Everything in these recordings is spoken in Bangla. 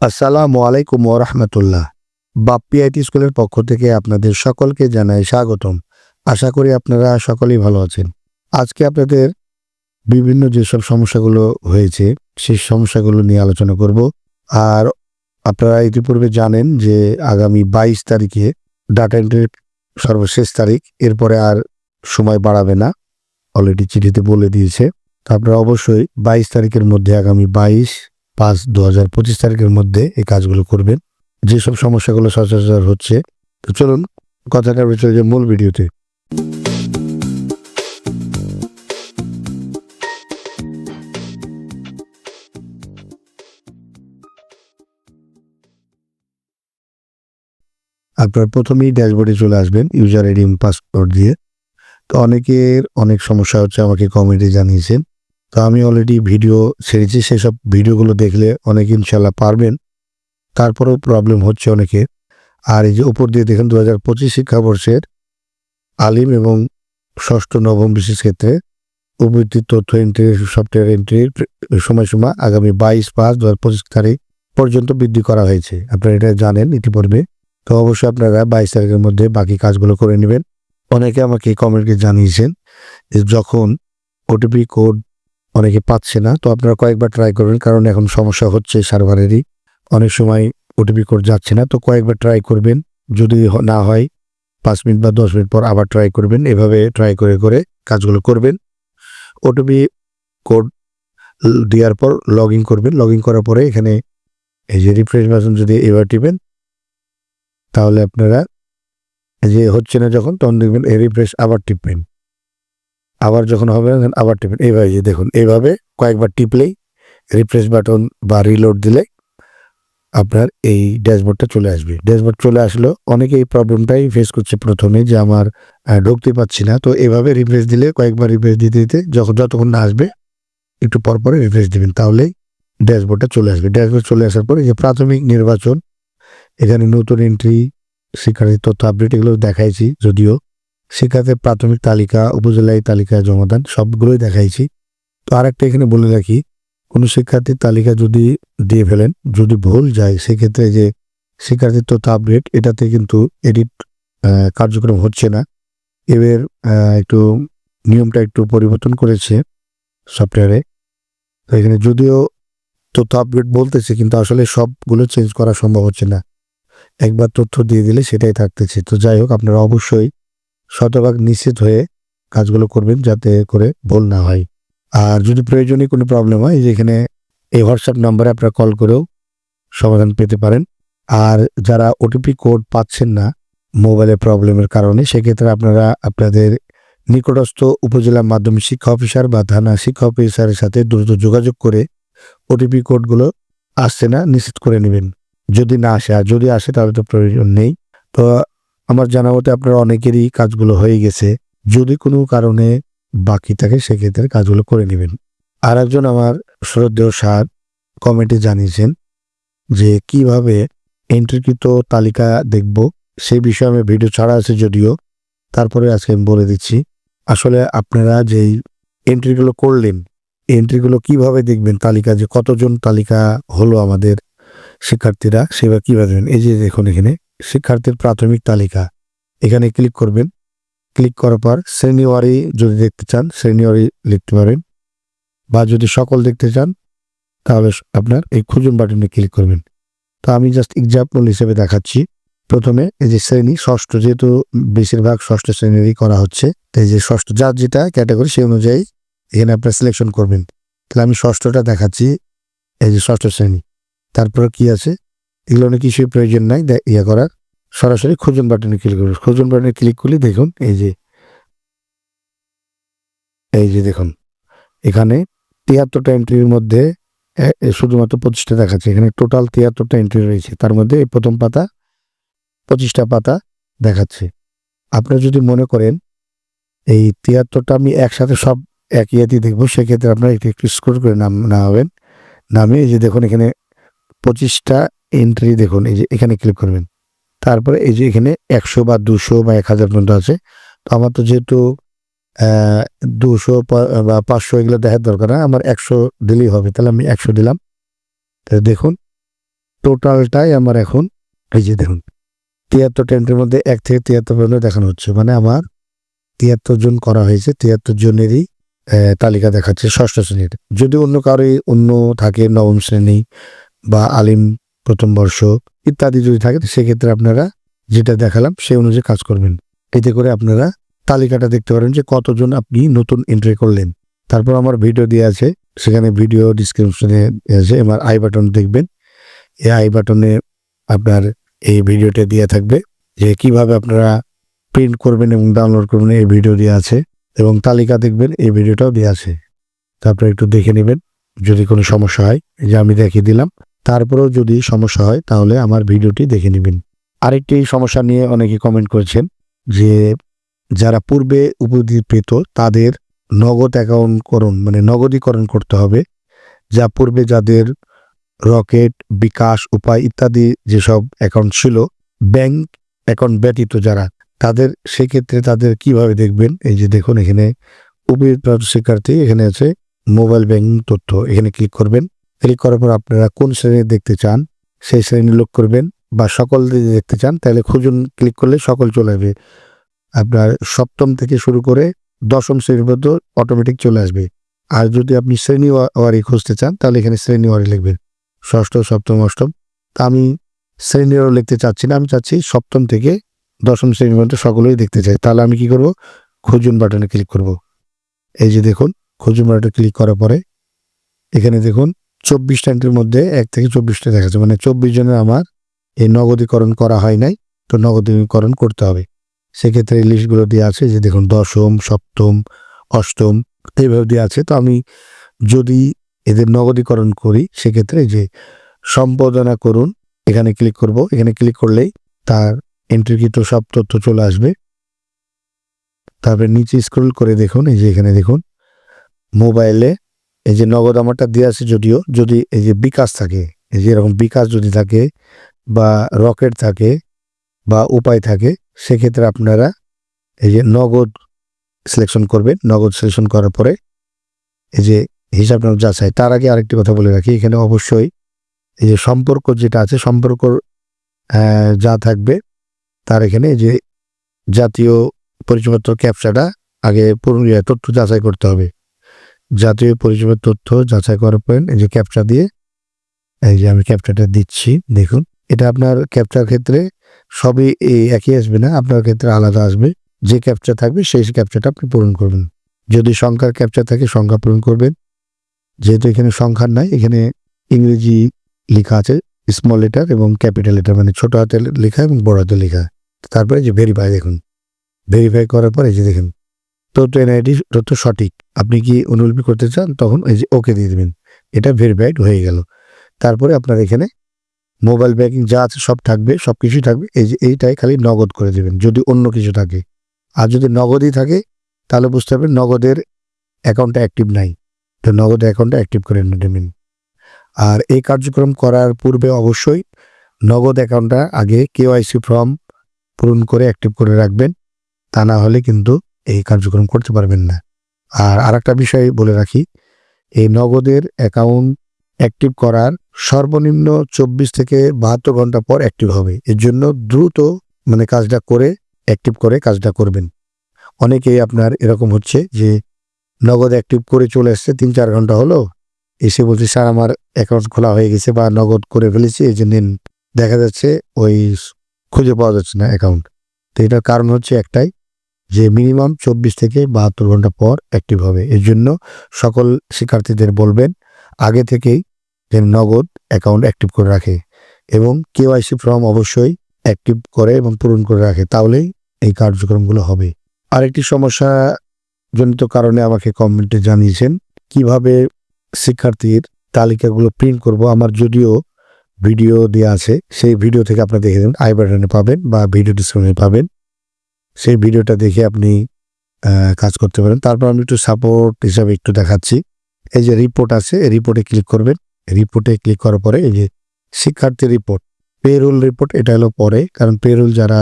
আসসালামু আলাইকুম ওরহমতুল্লাহ বাপ্পি আইটি স্কুলের পক্ষ থেকে আপনাদের সকলকে জানাই স্বাগতম। আশা করি আপনারা সকলেই ভালো আছেন। আজকে আপনাদের বিভিন্ন যেসব সমস্যাগুলো হয়েছে, সেই সমস্যাগুলো নিয়ে আলোচনা করব। আর আপনারা ইতিপূর্বে জানেন যে আগামী বাইশ তারিখে ডাটা এন্ট্রির সর্বশেষ তারিখ। এরপরে আর সময় বাড়াবে না। অলরেডি চিঠিতে বলে দিয়েছে। আপনারা অবশ্যই বাইশ তারিখের মধ্যে আগামী বাইশ পাঁচ দু হাজার পঁচিশ তারিখের মধ্যে এই কাজগুলো করবেন। যেসব সমস্যাগুলো সচরাচর হচ্ছে, তো চলুন কথাটা চলে যে মূল ভিডিওতে। আপনার প্রথমেই ড্যাশবোর্ডে চলে আসবেন, ইউজার আইডি, পাসওয়ার্ড দিয়ে। তো অনেকের অনেক সমস্যা হচ্ছে, আমাকে কমেন্টে জানিয়েছেন। তো আমি অলরেডি ভিডিও ছেড়েছি, সেসব ভিডিওগুলো দেখলে অনেকে ইনশাল্লাহ পারবেন। তারপরেও প্রবলেম হচ্ছে অনেকে আর এই যে উপর দিয়ে দেখেন দু হাজার পঁচিশ শিক্ষাবর্ষের আলিম এবং ষষ্ঠ, নবম বিশেষ ক্ষেত্রে উপস্থিত তথ্য এন্ট্রি সফটওয়্যার এন্ট্রির সময়সীমা আগামী বাইশ পাঁচ দু হাজার পঁচিশ তারিখ পর্যন্ত বৃদ্ধি করা হয়েছে। আপনারা এটা জানেন ইতিপূর্বে। তো অবশ্যই আপনারা বাইশ তারিখের মধ্যে বাকি কাজগুলো করে নেবেন। অনেকে আমাকে কমেন্টকে জানিয়েছেন যে যখন ওটিপি কোড অনেকে পাচ্ছে না, তো আপনারা কয়েকবার ট্রাই করবেন, কারণ এখন সমস্যা হচ্ছে সার্ভারেরই। অনেক সময় ওটিপি কোড যাচ্ছে না, তো কয়েকবার ট্রাই করবেন, যদি না হয়, পাঁচ মিনিট বা দশ মিনিট পর আবার ট্রাই করবেন, এভাবে ট্রাই করে করে কাজগুলো করবেন। ওটিপি কোড দেওয়ার পর লগ ইন করবেন লগ ইন করার পরে এখানে এই যে রিফ্রেশ বাটন যদি এবার টিপেন, তাহলে আপনারা যে হচ্ছে না যখন, তখন দেখবেন এই রিফ্রেশ আবার টিপবেন। আবার যখন হবে আবার টিপবেন এইভাবে যে দেখুন, এইভাবে কয়েকবার টিপলেই রিফ্রেশ বাটন বা রিলোড দিলে আপনার এই ড্যাশবোর্ডটা চলে আসবে। ড্যাশবোর্ড চলে আসলো, অনেকে এই প্রবলেমটাই ফেস করছে প্রথমে যে আমার ঢুকতে পারছি না। তো এভাবে রিফ্রেশ দিলে কয়েকবার রিফ্রেশ দিতে দিতে যখন, যতক্ষণ না আসবে, একটু পর পরে রিফ্রেশ দিবেন। তাহলেই ড্যাশবোর্ডটা চলে আসবে। ড্যাশবোর্ড চলে আসার পরে যে প্রাথমিক নির্বাচন, এখানে নতুন এন্ট্রি শিক্ষার্থীর তথ্য আপডেট এগুলো দেখাইছি যদিও। শিক্ষার্থীর প্রাথমিক তালিকা উপজেলায় তালিকা জমাদান সবগুলোই দেখাইছি। তো আরেকটা এখানে বলে রাখি, কোনো শিক্ষার্থীর তালিকা যদি দিয়ে ফেলেন, যদি ভুল যায়, সেক্ষেত্রে যে শিক্ষার্থীর তথ্য আপডেট, এটাতে কিন্তু এডিট কার্যক্রম হচ্ছে না। এবার একটু নিয়মটা একটু পরিবর্তন করেছে সফটওয়্যারে। তো এখানে যদিও তথ্য আপডেট বলতেছে, কিন্তু আসলে সবগুলো চেঞ্জ করা সম্ভব হচ্ছে না। একবার তথ্য দিয়ে দিলে সেটাই থাকতেছে। তো যাই হোক, আপনারা অবশ্যই শতভাগ নিশ্চিত হয়ে কাজগুলো করবেন যাতে করে ভুল না হয়। আর যদি প্রয়োজনীয় কোনো প্রবলেম হয় যেখানে এই হোয়াটসঅ্যাপ নাম্বারে আপনারা কল করেও সমাধান পেতে পারেন। আর যারা ওটিপি কোড পাচ্ছেন না মোবাইলে প্রবলেমের কারণে, সেক্ষেত্রে আপনারা আপনাদের নিকটস্থ উপজেলা মাধ্যমিক শিক্ষা অফিসার বা থানা শিক্ষা অফিসারের সাথে দ্রুত যোগাযোগ করে ওটিপি কোডগুলো আসছে না, নিশ্চিত করে নেবেন। যদি না আসে, আর যদি আসে তাহলে তো প্রয়োজন নেই। তো আমার জানা মতে আপনার অনেকেরই কাজগুলো হয়ে গেছে। যদি কোনো কারণে বাকি থাকে, সেক্ষেত্রে কাজগুলো করে নেবেন। আর একজন আমার শ্রদ্ধেয় সার কমেন্টে জানিয়েছেন যে, কীভাবে এন্ট্রিকৃত তালিকা দেখব? সেই বিষয়ে আমি ভিডিও ছাড়া আছে যদিও। তারপরে আজকে আমি বলে দিচ্ছি, আসলে আপনারা যেই এন্ট্রিগুলো করলেন, এন্ট্রিগুলো কীভাবে দেখবেন? তালিকা যে কতজন তালিকা হলো আমাদের শিক্ষার্থীরা সেবা কীভাবে এই যে দেখুন এখানে। শিক্ষার্থীর প্রাথমিক তালিকা। এখানে ক্লিক করবেন। ক্লিক করার পর শ্রেণীওয়ারি যদি দেখতে চান, শ্রেণীওয়ারি লিখতে পারেন। বা যদি সকল দেখতে চান, তাহলে আপনার এই খুঁজুন বাটনে ক্লিক করবেন। তো আমি জাস্ট এক্সাম্পল হিসেবে দেখাচ্ছি। প্রথমে এই যে শ্রেণি, ষষ্ঠ যেহেতু বেশিরভাগ ষষ্ঠ শ্রেণীরই করা হচ্ছে, এই যে ষষ্ঠ, যার যেটা ক্যাটাগরি সেই অনুযায়ী এখানে আপনার সিলেকশন করবেন। তাহলে আমি ষষ্ঠটা দেখাচ্ছি, এই যে ষষ্ঠ শ্রেণি। তারপরে কি আছে? এগুলো অনেক কিছুই প্রয়োজন নাই ইয়ে করার। সরাসরি খুঁজুন বাটনে ক্লিক করবেন খুঁজুন বাটনে ক্লিক করলে দেখুন, এই যে এই যে দেখুন, এখানে তিয়াত্তরটা এন্ট্রির মধ্যে শুধুমাত্র পঁচিশটা দেখাচ্ছে। এখানে টোটাল তিয়াত্তরটা এন্ট্রি রয়েছে। তার মধ্যে এই প্রথম পাতা, পঁচিশটা পাতা দেখাচ্ছে। আপনারা যদি মনে করেন, এই তিয়াত্তরটা আমি একসাথে সব এক ইয়েতে দেখব, সেক্ষেত্রে আপনারা একটু একটু স্কোর করে নাম, নামাবেন। নামে এই যে দেখুন, এখানে পঁচিশটা এন্ট্রি দেখুন, এই যে এখানে ক্লিক করবেন। তারপরে এই যে এখানে একশো বা দুশো বা এক হাজার পর্যন্ত আছে। তো আমার তো যেহেতু দুশো বা পাঁচশো এগুলো দেখার দরকার না, আমার একশো দিলেই হবে, তাহলে আমি একশো দিলাম। দেখুন টোটালটাই আমার এখন, এই যে দেখুন, তিয়াত্তর টেন্টের মধ্যে এক থেকে তিয়াত্তর পর্যন্ত দেখানো হচ্ছে। মানে আমার তিয়াত্তর জন করা হয়েছে, তিয়াত্তর জনেরই তালিকা দেখাচ্ছে ষষ্ঠ শ্রেণির। যদি অন্য কারোই অন্য থাকে নবম শ্রেণি বা আলিম প্রথম বর্ষ ইত্যাদি যদি থাকে, সেক্ষেত্রে আপনারা যেটা দেখালাম, সেই অনুযায়ী কাজ করবেন। এতে করে আপনারা তালিকাটা দেখতে পারেন যে কতজন আপনি নতুন এন্ট্রি করলেন। তারপর আমার ভিডিও দেওয়া আছে, সেখানে ভিডিও ডিসক্রিপশনে আছে আমার আই বাটন দেখবেন। এই আই বাটনে আপনার এই ভিডিওটা দেওয়া থাকবে যে কীভাবে আপনারা প্রিন্ট করবেন এবং ডাউনলোড করবেন, এই ভিডিও দেওয়া আছে এবং তালিকা দেখবেন, এই ভিডিওটাও দেওয়া আছে। তারপরে একটু দেখে নেবেন, যদি কোনো সমস্যা হয় যে আমি দেখিয়ে দিলাম। তারপরেও যদি সমস্যা হয়, তাহলে আমার ভিডিওটি দেখে নেবেন। আরেকটি সমস্যা নিয়ে অনেকে কমেন্ট করেছেন যে, যারা পূর্বে উপস্থিত পেত তাদের নগদ অ্যাকাউন্ট করুন মানে নগদীকরণ করতে হবে। যা পূর্বে যাদের রকেট, বিকাশ, উপায় ইত্যাদি যেসব অ্যাকাউন্ট ছিল ব্যাংক অ্যাকাউন্ট ব্যতীত যারা, তাদের সেক্ষেত্রে তাদের কীভাবে দেখবেন? এই যে দেখুন, এখানে উপরিপ্রাপ্ত শিক্ষার্থী, এখানে আছে মোবাইল ব্যাংকিং তথ্য, এখানে ক্লিক করবেন। ক্লিক করার পর আপনারা কোন শ্রেণি দেখতে চান, সেই শ্রেণি লোক করবেন বা সকল যদি দেখতে চান, তাহলে খুঁজুন ক্লিক করলে সকল চলে আসবে। আপনার সপ্তম থেকে শুরু করে দশম শ্রেণি পর্যন্ত অটোমেটিক চলে আসবে। আর যদি আপনি শ্রেণি ওয়া- ওয়ারি খুঁজতে চান, তাহলে এখানে শ্রেণি ওয়ারি লিখবেন। ষষ্ঠ, সপ্তম, অষ্টম। তা আমি শ্রেণীরও লিখতে চাচ্ছি না, আমি চাচ্ছি সপ্তম থেকে দশম শ্রেণি পর্যন্ত সকলেই দেখতে চাই। তাহলে আমি কি করব? খুঁজুন বাটনে ক্লিক করব। এই যে দেখুন, খুঁজুন বাটনে ক্লিক করার পরে এখানে দেখুন চব্বিশটা এন্ট্রির মধ্যে এক থেকে চব্বিশটা দেখাচ্ছে মানে চব্বিশ জনের আমার এই নগদীকরণ করা হয় নাই, তো নগদীকরণ করতে হবে। সেক্ষেত্রে লিস্টগুলো দিয়ে আছে যে দেখুন দশম, সপ্তম, অষ্টম, এইভাবে দিয়ে আছে। তো আমি যদি এদের নগদীকরণ করি, সেক্ষেত্রে যে সম্পাদনা করুন, এখানে ক্লিক করব। এখানে ক্লিক করলেই তার এন্ট্রিকৃত সব তথ্য চলে আসবে। তারপরে নিচে স্ক্রল করে দেখুন, এই যে এখানে দেখুন, মোবাইলে এই যে নগদ আমারটা দেওয়া আছে যদিও, যদি এই যে বিকাশ থাকে, এই যে এরকম বিকাশ যদি থাকে বা রকেট থাকে বা উপায় থাকে, সেক্ষেত্রে আপনারা এই যে নগদ সিলেকশন করবেন। নগদ সিলেকশন করার পরে এই যে হিসাব নাম যাচাই, তার আগে আরেকটি কথা বলে রাখি, এখানে অবশ্যই এই যে সম্পর্ক যেটা আছে, সম্পর্ক যা থাকবে, তার এখানে যে জাতীয় পরিচয়পত্র, ক্যাপচাটা আগে পুরো ইয়ে তথ্য যাচাই করতে হবে। জাতীয় পরিচয়ের তথ্য যাচাই করার পর এই যে ক্যাপচা দিয়ে, এই যে আমি ক্যাপচাটা দিচ্ছি, দেখুন। এটা আপনার ক্যাপচার ক্ষেত্রে সবই একই আসবে না, আপনার ক্ষেত্রে আলাদা আসবে। যে ক্যাপচা থাকবে, সেই ক্যাপচাটা আপনি পূরণ করবেন। যদি সংখ্যার ক্যাপচা থাকে, সংখ্যা পূরণ করবেন। যেহেতু এখানে সংখ্যার নাই, এখানে ইংরেজি লেখা আছে স্মল লেটার এবং ক্যাপিটাল লেটার মানে ছোট হাতে লেখা এবং বড় হাতে লেখা। তারপরে যে ভেরিফাই দেখুন। ভেরিফাই করার পরে যে দেখুন তথ্য এনআইডি তথ্য সঠিক। আপনি কি অনুলিপি করতে চান, তখন এই যে ওকে দিয়ে দেবেন। এটা ভেরিফাইড হয়ে গেল। তারপরে আপনার এখানে মোবাইল ব্যাংকিং যা আছে সব থাকবে, সব কিছুই থাকবে। এই যে এইটাই খালি নগদ করে দেবেন, যদি অন্য কিছু থাকে। আর যদি নগদই থাকে, তাহলে বুঝতে হবে নগদের অ্যাকাউন্টটা অ্যাক্টিভ নাই। তো নগদ অ্যাকাউন্টটা অ্যাক্টিভ করে নেবেন। আর এই কার্যক্রম করার পূর্বে অবশ্যই নগদ অ্যাকাউন্টটা আগে কেওয়াইসি ফর্ম পূরণ করে অ্যাক্টিভ করে রাখবেন। তা না হলে কিন্তু এই কার্যক্রম করতে পারবেন না। আর আরেকটা বিষয় বলে রাখি, এই নগদের অ্যাকাউন্ট অ্যাক্টিভ করার সর্বনিম্ন চব্বিশ থেকে বাহাত্তর ঘণ্টা পর অ্যাক্টিভ হবে। এর জন্য দ্রুত মানে কাজটা করে অ্যাক্টিভ করে কাজটা করবেন। অনেকেই আপনার এরকম হচ্ছে যে নগদ অ্যাক্টিভ করে চলে এসছে, তিন চার ঘণ্টা হলো, এসে বলছে, স্যার, আমার অ্যাকাউন্ট খোলা হয়ে গেছে বা নগদ করে ফেলেছি, এই যে নিন দেখা যাচ্ছে ওই খুঁজে পাওয়া যাচ্ছে না অ্যাকাউন্ট তো এটার কারণ হচ্ছে একটাই যে মিনিমাম চব্বিশ থেকে বাহাত্তর ঘণ্টা পর অ্যাক্টিভ হবে। এর জন্য সকল শিক্ষার্থীদের বলবেন, আগে থেকেই যেন নগদ অ্যাকাউন্ট অ্যাক্টিভ করে রাখে এবং কেওয়াইসি ফর্ম অবশ্যই অ্যাক্টিভ করে এবং পূরণ করে রাখে, তাহলেই এই কার্যক্রমগুলো হবে। আরেকটি সমস্যা জনিত কারণে আমাকে কমেন্টে জানিয়েছেন, কীভাবে শিক্ষার্থীর তালিকাগুলো প্রিন্ট করব? আমার যদিও ভিডিও দেওয়া আছে, সেই ভিডিও থেকে আপনারা দেখে দেবেন আই বাটনে পাবেন বা ভিডিও ডিসক্রিপশনে পাবেন। সেই ভিডিওটা দেখে আপনি কাজ করতে পারেন। তারপর আমি একটু সাপোর্ট হিসাবে একটু দেখাচ্ছি। এই যে রিপোর্ট আছে, এই রিপোর্টে ক্লিক করবেন। রিপোর্টে ক্লিক করার পরে এই যে শিক্ষার্থী রিপোর্ট পেরোল রিপোর্ট এটা হলো পরে। কারণ পেরোল যারা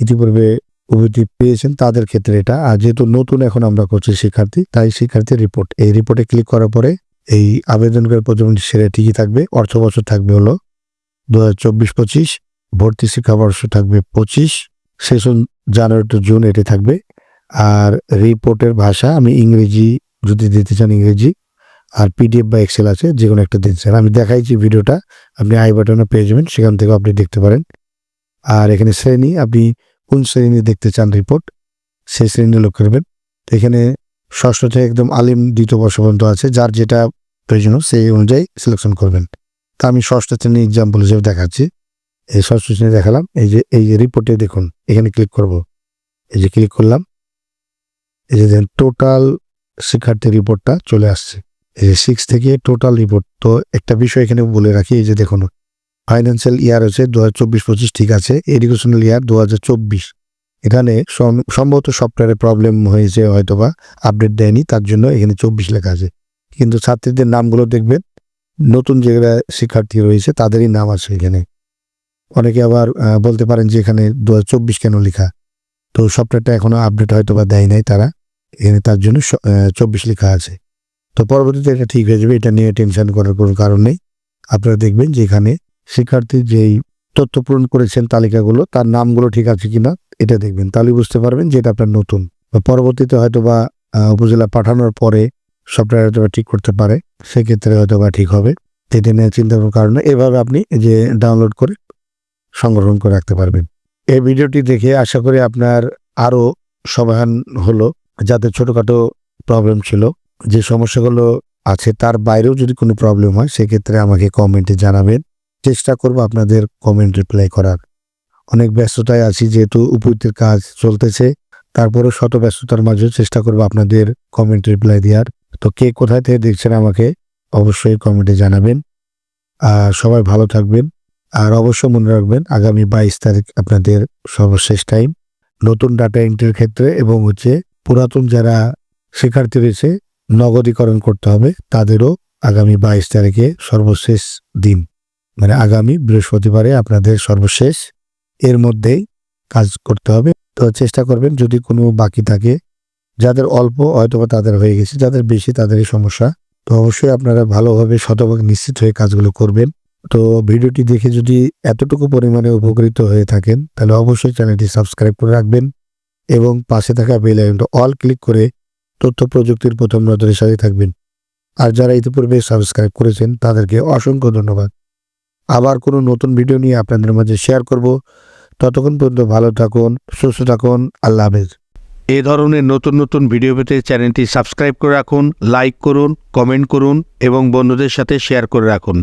ইতিপূর্বে উপস্থিত পেয়েছেন, তাদের ক্ষেত্রে এটা। আর যেহেতু নতুন এখন আমরা করছি শিক্ষার্থী, তাই শিক্ষার্থী রিপোর্ট এই রিপোর্টে ক্লিক করার পরে এই আবেদন করে প্রথম সেরে ঠিকই থাকবে। অর্থ বছর থাকবে হলো দু হাজার চব্বিশ পঁচিশ, ভর্তি শিক্ষাবর্ষ থাকবে পঁচিশ। সেশন জানুয়ারি টু জুন এটি থাকবে। আর রিপোর্টের ভাষা আমি ইংরেজি, যদি দিতে চান ইংরেজি, আর পিডিএফ বা এক্সেল আছে যে কোনো একটা দিতে আমি দেখাইছি ভিডিওটা, আপনি আই বাটনে পেয়ে যাবেন, সেখান থেকে আপনি দেখতে পারেন। আর এখানে শ্রেণি, আপনি কোন শ্রেণি দেখতে চান রিপোর্ট, সেই শ্রেণি লোক করবেন। এখানে ষষ্ঠ থেকে একদম আলিম দ্বিতীয় বর্ষ পর্যন্ত আছে, যার যেটা প্রয়োজন সেই অনুযায়ী সিলেকশন করবেন। তা আমি ষষ্ঠ শ্রেণি এক্সাম্পল হিসেবে দেখাচ্ছি। এই ষষ্ঠ শ্রেণি দেখালাম। এই যে এই যে রিপোর্টে দেখুন, এখানে ক্লিক করব। এই যে ক্লিক করলাম। এই যে দেখেন টোটাল শিক্ষার্থী রিপোর্টটা চলে আসছে। এই যে সিক্স থেকে টোটাল রিপোর্ট তো একটা বিষয় এখানে বলে রাখি, এই যে দেখুন ফাইন্যান্সিয়াল ইয়ার হচ্ছে দু হাজার চব্বিশ পঁচিশ, ঠিক আছে? এডুকেশনাল ইয়ার দু হাজার চব্বিশ। এখানে সম- সম্ভবত সফটওয়্যারে প্রবলেম হয়েছে হয়তোবা আপডেট দেয়নি, তার জন্য এখানে চব্বিশ লেখা আছে। কিন্তু ছাত্রীদের নামগুলো দেখবেন, নতুন যেগুলা শিক্ষার্থী রয়েছে, তাদেরই নাম আছে এখানে। অনেকে আবার বলতে পারেন যে এখানে দু হাজার চব্বিশ কেন লেখা? তো সফটওয়্যারটা এখনও আপডেট হয়তো বা দেয় নাই তারা। এখানে তার জন্য চব্বিশ লেখা আছে। তো পরবর্তীতে এটা ঠিক হয়ে যাবে, এটা নিয়ে টেনশন করার কোনো কারণ নেই। আপনারা দেখবেন যে এখানে শিক্ষার্থী যেই তথ্য পূরণ করেছেন তালিকাগুলো, তার নামগুলো ঠিক আছে কিনা, এটা দেখবেন। তাহলে বুঝতে পারবেন যে এটা আপনার নতুন। বা পরবর্তীতে হয়তো বা উপজেলা পাঠানোর পরে সফটওয়্যার হয়তো ঠিক করতে পারে, সেক্ষেত্রে হয়তো বা ঠিক হবে। এটা নিয়ে চিন্তা করার কারণে এভাবে আপনি যে ডাউনলোড করে সংগ্রহণ করে রাখতে পারবেন। এই ভিডিওটি দেখে আশা করি আপনার আরও সমাধান হলো। যাতে ছোটোখাটো প্রবলেম ছিল, যে সমস্যাগুলো আছে, তার বাইরেও যদি কোনো প্রবলেম হয়, সেক্ষেত্রে আমাকে কমেন্টে জানাবেন। চেষ্টা করব আপনাদের কমেন্ট রিপ্লাই করার। অনেক ব্যস্ততায় আছি, যেহেতু উপযুক্তের কাজ চলতেছে, তারপরেও শত ব্যস্ততার মাঝেও চেষ্টা করব আপনাদের কমেন্ট রিপ্লাই দেওয়ার। তো কে কোথায় থেকে দেখছেন আমাকে, অবশ্যই কমেন্টে জানাবেন। আর সবাই ভালো থাকবেন। আর অবশ্যই মনে রাখবেন, আগামী বাইশ তারিখ আপনাদের সর্বশেষ টাইম নতুন ডাটা এন্ট্রির ক্ষেত্রে এবং হচ্ছে পুরাতন যারা শিক্ষার্থী রয়েছে, নগদীকরণ করতে হবে, তাদেরও আগামী বাইশ তারিখে সর্বশেষ দিন। মানে আগামী বৃহস্পতিবারে আপনাদের সর্বশেষ এর মধ্যেই কাজ করতে হবে। তো চেষ্টা করবেন, যদি কোনো বাকি থাকে, যাদের অল্প হয়তোবা তাদের হয়ে গেছে, যাদের বেশি তাদেরই সমস্যা, তো অবশ্যই আপনারা ভালোভাবে শতভাগ নিশ্চিত হয়ে কাজগুলো করবেন। তো ভিডিওটি দেখে যদি এতটুকু পরিমাণে উপকৃত হয়ে থাকেন, তাহলে অবশ্যই চ্যানেলটি সাবস্ক্রাইব করে রাখবেন এবং পাশে থাকা বেল আইকনটা অল ক্লিক করে তথ্য প্রযুক্তির প্রথম নজরের সাথে থাকবেন। আর যারা ইতিপূর্বে সাবস্ক্রাইব করেছেন, তাদেরকে অসংখ্য ধন্যবাদ। আবার কোনো নতুন ভিডিও নিয়ে আপনাদের মাঝে শেয়ার করব। ততক্ষণ পর্যন্ত ভালো থাকুন, সুস্থ থাকুন, আল্লাহ হাফেজ। এ ধরনের নতুন নতুন ভিডিও পেতে চ্যানেলটি সাবস্ক্রাইব করে রাখুন, লাইক করুন, কমেন্ট করুন এবং বন্ধুদের সাথে শেয়ার করে রাখুন।